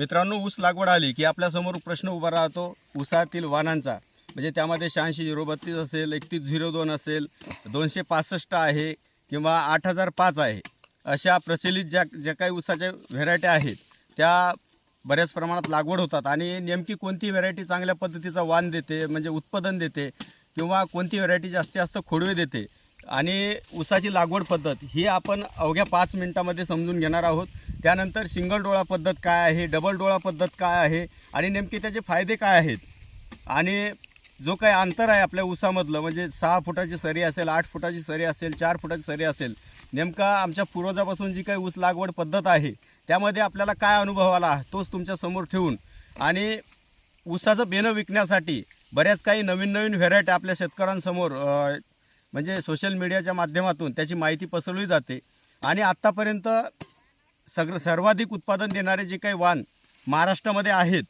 मित्रांनो ऊस लागवड आली की आपल्यासमोर प्रश्न उभा राहतो ऊसातील वाणांचा. म्हणजे त्यामध्ये शहाऐंशी झिरो बत्तीस असेल एकतीस झिरो दोन असेल दोनशे पासष्ट आहे किंवा आठ हजार पाच आहे. अशा प्रचलित ज्या ज्या काही ऊसाच्या व्हेरायट्या आहेत त्या बऱ्याच प्रमाणात लागवड होतात आणि नेमकी कोणती व्हेरायटी चांगल्या पद्धतीचा वाण देते म्हणजे उत्पादन देते किंवा कोणती व्हेरायटी जास्तीत जास्त खोडवे देते आणि ऊसाची लागवड पद्धत ही आपण अवघ्या पाच मिनिटामध्ये समजून घेणार आहोत. त्यानंतर सिंगल डोळा पद्धत काय आहे डबल डोळा पद्धत काय आहे आणि नेमके त्याचे फायदे काय आहेत? आणि जो काही अंतर आहे आपल्या ऊसामधलं म्हणजे सहा फुटाची सरी असेल आठ फुटाची सरी असेल चार फुटाची सरी असेल नेमका आमच्या पूर्वजापासून जी काही ऊस लागवड पद्धत आहे त्यामध्ये आपल्याला काय अनुभव आला तोच तुमच्यासमोर ठेवून. आणि ऊसाचं बेणं विकण्यासाठी बऱ्याच काही नवीन नवीन व्हेरायटी आपल्या शेतकऱ्यांसमोर म्हणजे सोशल मीडियाच्या माध्यमातून त्याची माहिती पसरवली जाते. आणि आत्तापर्यंत सगळं सर्वाधिक उत्पादन देणारे जे काही वाण महाराष्ट्रामध्ये आहेत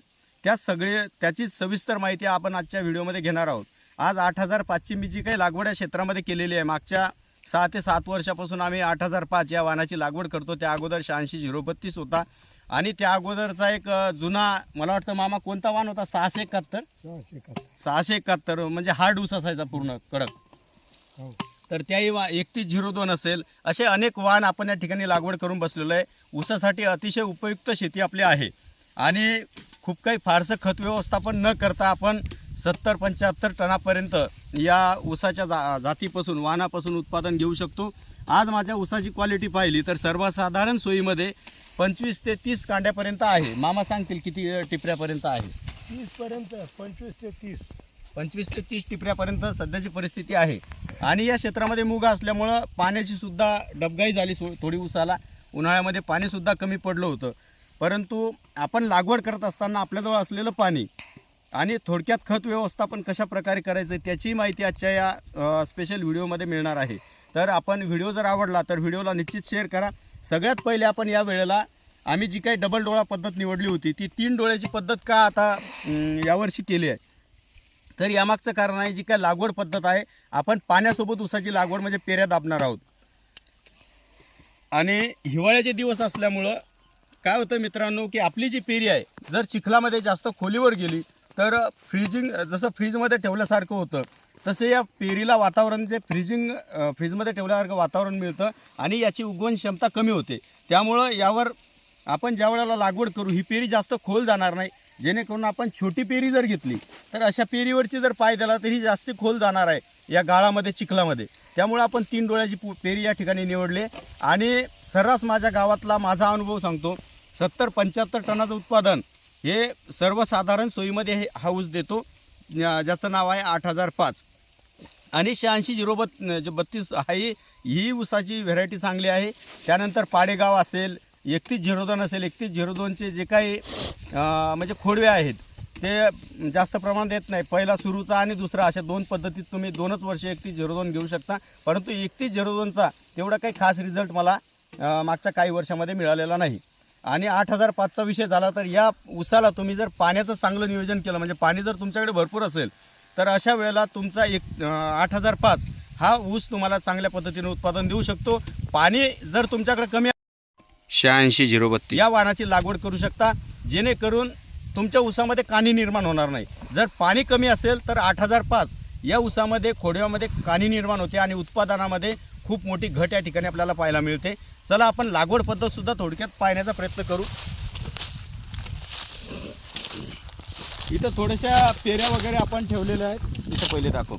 त्या सगळे त्याचीच सविस्तर माहिती आपण आजच्या व्हिडिओमध्ये घेणार आहोत. आज आठ हजार पाचची मी जी काही लागवड या क्षेत्रामध्ये केलेली आहे मागच्या सहा ते सात वर्षापासून आम्ही आठ हजार पाच या वाणाची लागवड करतो. त्या अगोदर शहाऐंशी झिरो बत्तीस होता. आणि त्या अगोदरचा एक जुना मला वाटतं मामा कोणता वाण होता? सहाशे एकाहत्तर? सहाशे एकाहत्तर. सहाशे एकाहत्तर म्हणजे हार्ड ऊस असायचा पूर्ण कडक. हो. तर त्याही वा एकतीस झिरो दोन असेल. असे अनेक वाहन आपण या ठिकाणी लागवड करून बसलेलो आहे. ऊसासाठी अतिशय उपयुक्त शेती आपली आहे. आणि खूप काही फारसं खत व्यवस्थापन न करता आपण सत्तर पंच्याहत्तर टनापर्यंत या ऊसाच्या जा जातीपासून वाहनापासून उत्पादन घेऊ शकतो. आज माझ्या ऊसाची क्वालिटी पाहिली तर सर्वसाधारण सोयीमध्ये पंचवीस ते तीस कांड्यापर्यंत आहे. मामा सांगतील किती टिपऱ्यापर्यंत आहे. तीसपर्यंत पंचवीस ते तीस. पंचवीस ते तीस टिपऱ्यापर्यंत सध्याची परिस्थिती आहे. आणि या क्षेत्रामध्ये मुगा असल्यामुळं पाण्याची सुद्धा डबगाई झाली सो थोडी उसाला. उन्हाळ्यामध्ये पाणीसुद्धा कमी पडलं होतं. परंतु आपण लागवड करत असताना आपल्याजवळ असलेलं पाणी आणि थोडक्यात खत व्यवस्थापन कशा प्रकारे करायचं त्याची माहिती आजच्या या स्पेशल व्हिडिओमध्ये मिळणार आहे. तर आपण व्हिडिओ जर आवडला तर व्हिडिओला निश्चित शेअर करा. सगळ्यात पहिले आपण या वेळेला आम्ही जी काही डबल डोळा पद्धत निवडली होती ती तीन डोळ्याची पद्धत का आता यावर्षी केली आहे? तर यामागचं कारण आहे जी काय लागवड पद्धत आहे आपण पाण्यासोबत ऊसाची लागवड म्हणजे पेऱ्या दाबणार आहोत. आणि हिवाळ्याचे दिवस असल्यामुळं काय होतं मित्रांनो की आपली जी पेरी आहे जर चिखलामध्ये जास्त खोलीवर गेली तर फ्रीजिंग जसं फ्रीजमध्ये ठेवल्यासारखं होतं तसे या पेरीला वातावरण जे फ्रीजिंग फ्रीजमध्ये ठेवल्यासारखं वातावरण मिळतं आणि याची उगवण क्षमता कमी होते. त्यामुळं यावर आपण ज्या वेळेला लागवड करू ही पेरी जास्त खोल जाणार नाही जेणेकरून आपण छोटी पेरी जर घेतली तर अशा पेरीवरची जर पाय दिला तर ही जास्त खोल जाणार आहे या गाळामध्ये चिखलामध्ये. त्यामुळे आपण तीन डोळ्याची पु- पेरी या ठिकाणी निवडले. आणि सर्रास माझ्या गावातला माझा अनुभव सांगतो सत्तर पंच्याहत्तर टनाचं उत्पादन हे सर्वसाधारण सोयीमध्ये हे हा ऊस देतो ज्याचं नाव आहे आठ हजार पाच. आणि शहाऐंशी झिरो बत् बत्तीस आहे ही ही ऊसाची व्हेरायटी चांगली आहे. त्यानंतर पाडेगाव असेल एकतीस झिरो दोन असेल एकतीस झिरो दोनचे जे काही म्हणजे खोडवे आहेत ते जास्त प्रमाणात येत नाही. पहिला सुरूचा आणि दुसरा अशा दोन पद्धतीत तुम्ही दोनच वर्ष एकतीस झिरो दोन घेऊ शकता. परंतु एकतीस झिरो दोनचा तेवढा काही खास रिझल्ट मला मागच्या काही वर्षामध्ये मिळालेला नाही. आणि आठ हजार पाचचा विषय झाला तर या ऊसाला तुम्ही जर पाण्याचं चांगलं नियोजन केलं म्हणजे पाणी जर तुमच्याकडे भरपूर असेल तर अशा वेळेला तुमचा एक आठ हजार पाच हा ऊस तुम्हाला चांगल्या पद्धतीने उत्पादन देऊ शकतो. पाणी जर तुमच्याकडे कमी शहाऐंशी झिरो बत्तीस. या वाहनाची लागवड करू शकता जेणेकरून तुमच्या ऊसामध्ये काणी निर्माण होणार नाही. जर पाणी कमी असेल तर आठ हजार पाच. या ऊसामध्ये खोडव्यामध्ये काणी निर्माण होते आणि उत्पादनामध्ये खूप मोठी घट या ठिकाणी आपल्याला पाहायला मिळते. चला आपण लागवड पद्धतसुद्धा थोडक्यात पाहण्याचा प्रयत्न करू. इथं थोड्याशा पेऱ्या वगैरे आपण ठेवलेल्या आहेत. इथं पहिले दाखव.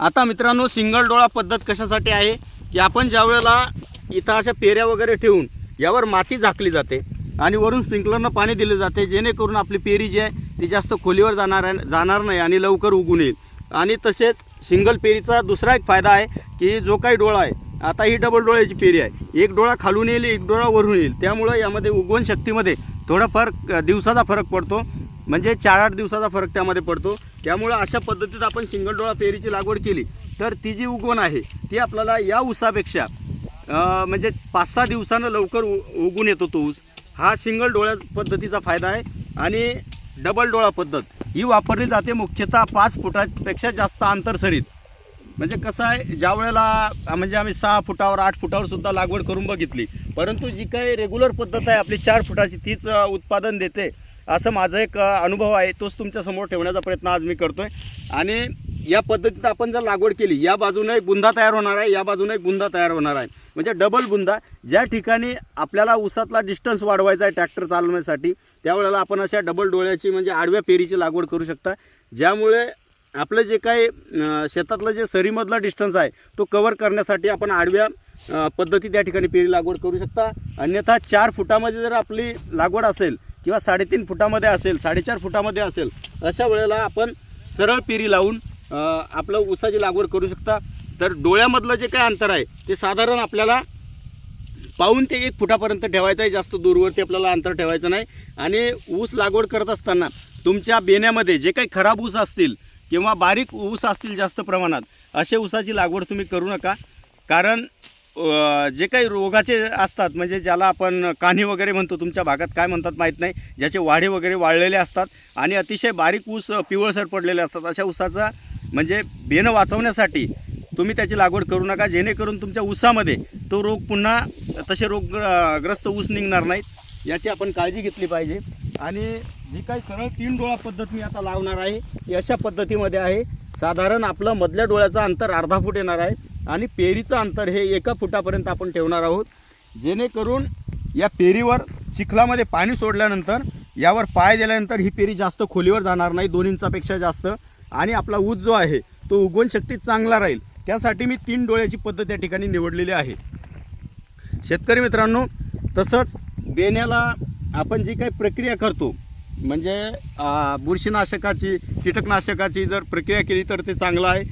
आता मित्रांनो सिंगल डोळा पद्धत कशासाठी आहे? की आपण ज्या वेळेला इथं अशा पेऱ्या वगैरे ठेवून यावर माती झाकली जाते आणि वरून स्प्रिंकलरनं पाणी दिले जाते जेणेकरून आपली पेरी जी आहे ती जास्त खोलीवर जाणार आहे जाणार नाही आणि लवकर उगून येईल. आणि तसेच सिंगल पेरीचा दुसरा एक फायदा आहे की जो काही डोळा आहे आता ही डबल डोळ्याची पेरी आहे. एक डोळा खालून येईल एक डोळा वरून येईल. त्यामुळं यामध्ये उगवण शक्तीमध्ये थोडाफार दिवसाचा फरक पडतो. म्हणजे चार आठ दिवसाचा फरक त्यामध्ये पडतो. त्यामुळं अशा पद्धतीत आपण सिंगल डोळा पेरीची लागवड केली तर ती जी उगवण आहे ती आपल्याला या उसापेक्षा म्हणजे पाच सहा दिवसानं लवकर उ उगून येतो तो ऊस. हा सिंगल डोळ्या पद्धतीचा फायदा आहे आणि डबल डोळा पद्धत. ही वापरली जाते मुख्यतः पाच फुटापेक्षा जास्त आंतरसरीत म्हणजे कसं आहे ज्या वेळेला म्हणजे आम्ही सहा फुटावर आठ फुटावर सुद्धा लागवड करून बघितली परंतु जी काही रेग्युलर पद्धत आहे आपली चार फुटाची तीच उत्पादन देते असं माझा एक अनुभव आहे तोच तुमच्यासमोर ठेवण्याचा प्रयत्न आज मी करतो आहे आणि या पद्धतीत आपण जर लागवड केली या बाजूने एक बुंदा तयार होणार आहे या बाजूने एक बुंदा तयार होणार आहे. म्हणजे डबल बुंदा. ज्या ठिकाणी आपल्याला उसातला डिस्टन्स वाढवायचा आहे ट्रॅक्टर चालवण्यासाठी त्यावेळेला आपण अशा डबल डोळ्याची म्हणजे आडव्या पेरीची लागवड करू शकता. ज्यामुळे आपलं जे काही शेतातलं जे सरीमधला डिस्टन्स आहे तो कवर करण्यासाठी आपण आडव्या पद्धती त्या ठिकाणी पेरी लागवड करू शकता. अन्यथा चार फुटामध्ये जर आपली लागवड असेल किंवा साडेतीन फुटामध्ये असेल साडेचार फुटामध्ये असेल अशा वेळेला आपण सरळ पेरी लावून आपलं ऊसाची लागवड करू शकता. तर डोळ्यामधलं जे काय अंतर आहे ते साधारण आपल्याला पाहून ते एक फुटापर्यंत ठेवायचं आहे. जास्त दूरवरती आपल्याला अंतर ठेवायचं नाही. आणि ऊस लागवड करत असताना तुमच्या बेण्यामध्ये जे काही खराब ऊस असतील किंवा बारीक ऊस असतील जास्त प्रमाणात असे ऊसाची लागवड तुम्ही करू नका. कारण जे काही रोगाचे असतात म्हणजे ज्याला आपण कान्ही वगैरे म्हणतो तुमच्या भागात काय म्हणतात माहीत नाही. ज्याचे वाढे वगैरे वाळलेले असतात आणि अतिशय बारीक ऊस पिवळसर पडलेले असतात अशा ऊसाचा म्हणजे बेनं वाचवण्यासाठी तुम्ही त्याची लागवड करू नका जेणेकरून तुमच्या ऊसामध्ये तो रोग पुन्हा तसे रोग ग्रस्त ऊस निघणार नाहीत याची आपण काळजी घेतली पाहिजे. आणि जी काही सरळ तीन डोळा पद्धत मी आता लावणार आहे ती अशा पद्धतीमध्ये आहे. साधारण आपलं मधल्या डोळ्याचं अंतर अर्धा फूट येणार आहे आणि पेरीचं अंतर हे एका फुटापर्यंत आपण ठेवणार आहोत. जेणेकरून या पेरीवर चिखलामध्ये पाणी सोडल्यानंतर यावर पाय दिल्यानंतर ही पेरी जास्त खोलीवर जाणार नाही दोन इंचापेक्षा जास्त. आणि आपला ऊस जो आहे तो उगवण शक्ती चांगला राहील. त्यासाठी मी तीन डोळ्याची पद्धत त्या ठिकाणी निवडलेली आहे. शेतकरी मित्रांनो तसंच बेण्याला आपण जी काही प्रक्रिया करतो म्हणजे बुरशीनाशकाची कीटकनाशकाची जर प्रक्रिया केली तर ते चांगलं आहे.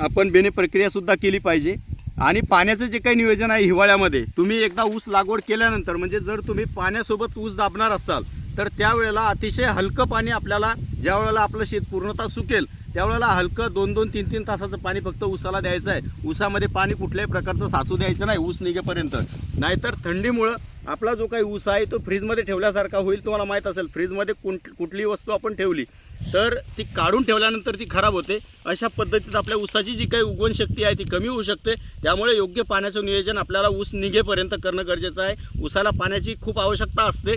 आपण बेने प्रक्रियासुद्धा केली पाहिजे. आणि पाण्याचं जे काही नियोजन आहे हिवाळ्यामध्ये तुम्ही एकदा ऊस लागवड केल्यानंतर म्हणजे जर तुम्ही पाण्यासोबत ऊस दाबणार असाल तर त्यावेळेला अतिशय हलकं पाणी आपल्याला ज्या वेळेला आपलं शेत पूर्णतः सुकेल त्यावेळेला हलकं दोन दोन तीन तीन तासाचं पाणी फक्त ऊसाला द्यायचं आहे. ऊसामध्ये पाणी कुठल्याही प्रकारचं साचू द्यायचं नाही ऊस निघेपर्यंत. नाहीतर थंडीमुळं आपला जो काही ऊस आहे तो फ्रीजमध्ये ठेवल्यासारखा होईल. तुम्हाला माहीत असेल फ्रीजमध्ये कुठ कुठली वस्तू आपण ठेवली तर ती काढून ठेवल्यानंतर ती खराब होते. अशा पद्धतीत आपल्या ऊसाची जी काही उगवण शक्ती आहे ती कमी होऊ शकते. त्यामुळे योग्य पाण्याचं नियोजन आपल्याला ऊस निघेपर्यंत करणं गरजेचं आहे. ऊसाला पाण्याची खूप आवश्यकता असते.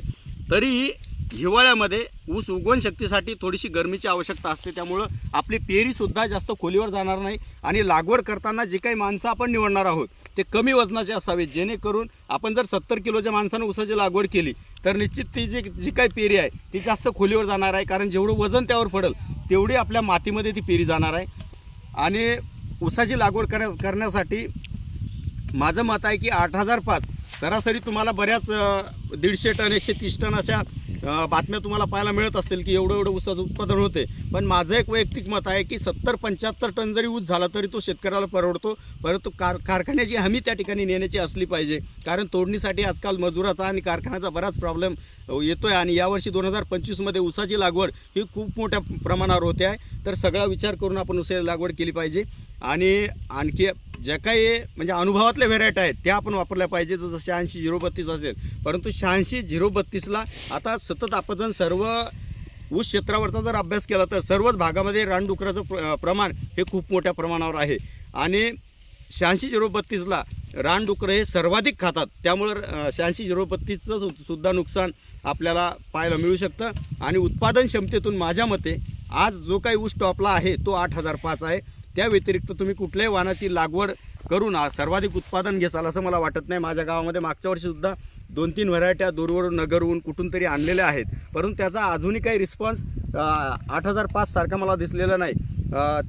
तरीही हिवाळ्यामध्ये ऊस उगवण शक्तीसाठी थोडीशी गरमीची आवश्यकता असते. त्यामुळं आपली पेरीसुद्धा जास्त खोलीवर जाणार नाही आणि लागवड करताना जे काही माणसं आपण निवडणार आहोत ते कमी वजनाचे असावेत. जेणेकरून आपण जर सत्तर किलोच्या माणसानं ऊसाची लागवड केली तर निश्चित ती जी जी काही पेरी आहे ती जास्त खोलीवर जाणार आहे. कारण जेवढं वजन त्यावर पडेल तेवढी आपल्या मातीमध्ये ती पेरी जाणार आहे. आणि ऊसाची लागवड कर करण्यासाठी माझं मत आहे की आठ हजार पाच. सरासरी तुम्हाला बऱ्याच दीडशे टन एकशे तीस टन अशा बातम्या तुम्हाला पाहायला मिळत असतील की एवढं एवढं ऊसाचं उत्पादन होते. पण माझं एक वैयक्तिक मत आहे की सत्तर पंच्याहत्तर टन जरी ऊस झाला तरी तो शेतकऱ्याला परवडतो. परंतु कार कारखान्याची हमी त्या ठिकाणी नेण्याची असली पाहिजे. कारण तोडणीसाठी आजकाल मजुराचा आणि कारखान्याचा बराच प्रॉब्लेम येतो आहे आणि यावर्षी दोन हजार पंचवीसमध्ये ऊसाची लागवड ही खूप मोठ्या प्रमाणावर होते आहे. तर सगळा विचार करून आपण ऊसाची लागवड केली पाहिजे. आणि आणखी ज्या काही म्हणजे अनुभवातल्या व्हेरायटी आहेत त्या आपण वापरल्या पाहिजे. जसं शहाऐंशी झिरो बत्तीस असेल. परंतु शहाऐंशी झिरो बत्तीसला आता सतत आपण सर्व ऊस क्षेत्रावरचा जर अभ्यास केला तर सर्वच भागामध्ये रानडुकराचं प्र प्रमाण हे खूप मोठ्या प्रमाणावर आहे. आणि शहाऐंशी झिरो बत्तीसला रानडुकरं हे सर्वाधिक खातात. त्यामुळं शहाऐंशी झिरो बत्तीसचं सुद्धा नुकसान आपल्याला पाहायला मिळू शकतं. आणि उत्पादन क्षमतेतून माझ्या मते आज जो काही ऊस टॉपला आहे तो आठ हजार पाच आहे. त्या व्यतिरिक्त तुम्ही कुठल्याही वाहनाची लागवड करून सर्वाधिक उत्पादन घेसाल असं मला वाटत नाही. माझ्या गावामध्ये मागच्या वर्षीसुद्धा दोन तीन व्हरायट्या दूरवरून नगरहून कुठून तरी आणलेल्या आहेत. परंतु त्याचा अजूनही काही रिस्पॉन्स आठ हजार पाचसारखा मला दिसलेला नाही.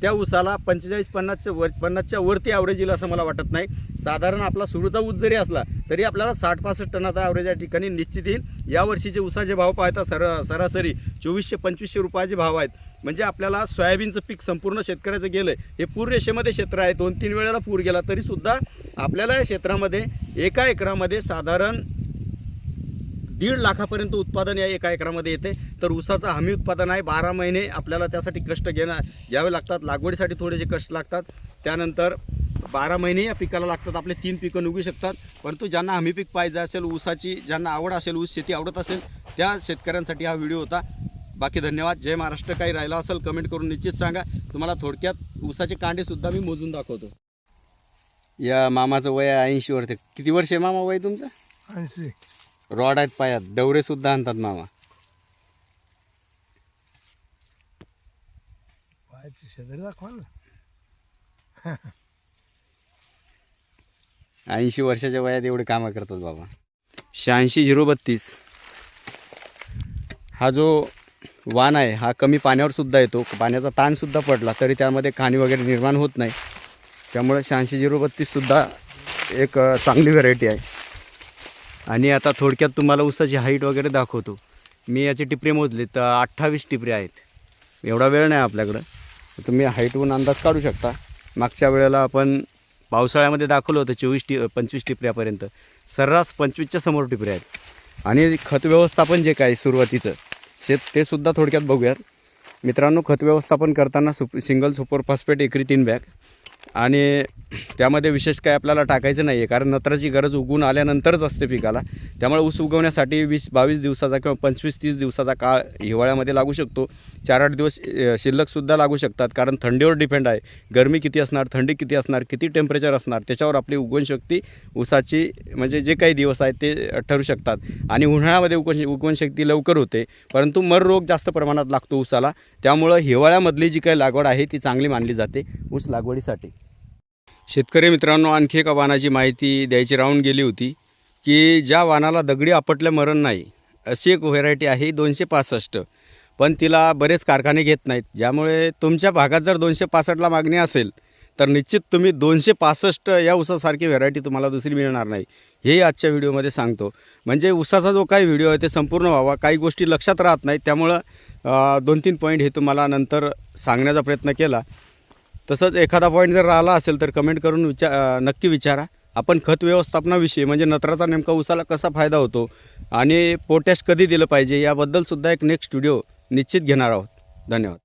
त्या ऊसाला पंचेचाळीस पन्नासच्या वर पन्नासच्या वरती ॲव्हरेज येईल असं मला वाटत नाही. साधारण आपला सुरूचा ऊस जरी असला तरी आपल्याला साठ पासष्ट टनाचा ॲव्हरेज या ठिकाणी निश्चित येईल. या वर्षीचे ऊसाचे भाव पाहता सर सरासरी चोवीसशे पंचवीसशे रुपयाचे भाव आहेत. म्हणजे आपल्याला सोयाबीनचं पीक संपूर्ण शेतकऱ्याचं गेलं हे पूर रेषेमध्ये क्षेत्र आहे. दोन तीन वेळेला पूर गेला तरीसुद्धा आपल्याला या क्षेत्रामध्ये एका एकरामध्ये साधारण दीड लाखापर्यंत उत्पादन या एका एकरामध्ये येते. तर ऊसाचं हमी उत्पादन आहे. बारा महिने आपल्याला त्यासाठी कष्ट घेणं घ्यावे लागतात. लागवडीसाठी थोडेसे कष्ट लागतात. त्यानंतर बारा महिने या पिकाला लागतात. आपले तीन पिकं निघू शकतात. परंतु ज्यांना हमी पीक पाहिजे असेल ऊसाची ज्यांना आवड असेल ऊस शेती आवडत असेल त्या शेतकऱ्यांसाठी हा व्हिडिओ होता. बाकी धन्यवाद. जय महाराष्ट्र. काही राहिला असेल कमेंट करून निश्चित सांगा. तुम्हाला थोडक्यात ऊसाचे कांडेसुद्धा मी मोजून दाखवतो. या मामाचं वय आहे ऐंशी वर्ष. किती वर्ष आहे मामा वय तुमचं? ऐंशी. रॉड आहेत पायात. डवरे सुद्धा आणतात मामा. पायाची शेजारी दाखवा ना. ऐंशी वर्षाच्या वयात एवढे कामं करतात बाबा. शहाऐंशी झिरो बत्तीस. हा जो वाण आहे हा कमी पाण्यावर सुद्धा येतो. पाण्याचा ताणसुद्धा पडला तरी त्यामध्ये खाणी वगैरे निर्माण होत नाही. त्यामुळे शहाऐंशी झिरो बत्तीससुद्धा एक चांगली व्हरायटी आहे. आणि आता थोडक्यात तुम्हाला ऊसाची हाईट वगैरे दाखवतो. मी याचे टिपरे मोजले तर अठ्ठावीस टिपरे आहेत. एवढा वेळ नाही आपल्याकडं. तुम्ही हाईटवरून अंदाज काढू शकता. मागच्या वेळेला आपण पावसाळ्यामध्ये दाखवलं होतं चोवीस टी पंचवीस टिपऱ्यापर्यंत. सर्रास पंचवीसच्या समोर टिपरे आहेत. आणि खत व्यवस्थापन जे काय सुरुवातीचं शेत ते सुद्धा थोडक्यात बघूयात. मित्रांनो खत व्यवस्थापन करताना सुप सिंगल सुपर फॉस्फेट एकरी तीन बॅग. आणि त्यामध्ये विशेष काय आपल्याला टाकायचं नाही आहे कारण नत्राची गरज उगून आल्यानंतरच असते पिकाला. त्यामुळे ऊस उगवण्यासाठी वीस बावीस दिवसाचा किंवा पंचवीस तीस दिवसाचा काळ हिवाळ्यामध्ये लागू शकतो. चार आठ दिवस शिल्लकसुद्धा लागू शकतात कारण थंडीवर डिपेंड आहे. गरमी किती असणार थंडी किती असणार किती टेम्परेचर असणार त्याच्यावर आपली उगवणशक्ती ऊसाची म्हणजे जे काही दिवस आहेत ते ठरू शकतात. आणि उन्हाळ्यामध्ये उगवण उगवण शक्ती लवकर होते परंतु मर रोग जास्त प्रमाणात लागतो ऊसाला. त्यामुळं हिवाळ्यामधली जी काही लागवड आहे ती चांगली मानली जाते. ऊस लागवडीसाठी. शेतकरी मित्रांनो आणखी एका वाहनाची माहिती द्यायची राहून गेली होती की ज्या वाहनाला दगडी आपटल्या मरण नाही अशी एक व्हेरायटी आहे दोनशे पासष्ट. पण तिला बरेच कारखाने घेत नाहीत. ज्यामुळे तुमच्या भागात जर दोनशे पासष्टला मागणी असेल तर निश्चित तुम्ही दोनशे पासष्ट या ऊसासारखी व्हेरायटी तुम्हाला दुसरी मिळणार नाही. हेही आजच्या व्हिडिओमध्ये सांगतो. म्हणजे ऊसाचा जो काही व्हिडिओ आहे ते संपूर्ण व्हावा. काही गोष्टी लक्षात राहत नाहीत. त्यामुळं दोन तीन पॉईंट हे तुम्हाला नंतर सांगण्याचा प्रयत्न केला. तसंच एखादा पॉईंट जर राहिला असेल तर कमेंट करून विचा नक्की विचारा. आपण खत व्यवस्थापनाविषयी म्हणजे नत्राचा नेमका उसाला कसा फायदा होतो आणि पोटॅश कधी दिलं पाहिजे याबद्दलसुद्धा एक नेक्स्ट व्हिडिओ निश्चित घेणार आहोत. धन्यवाद.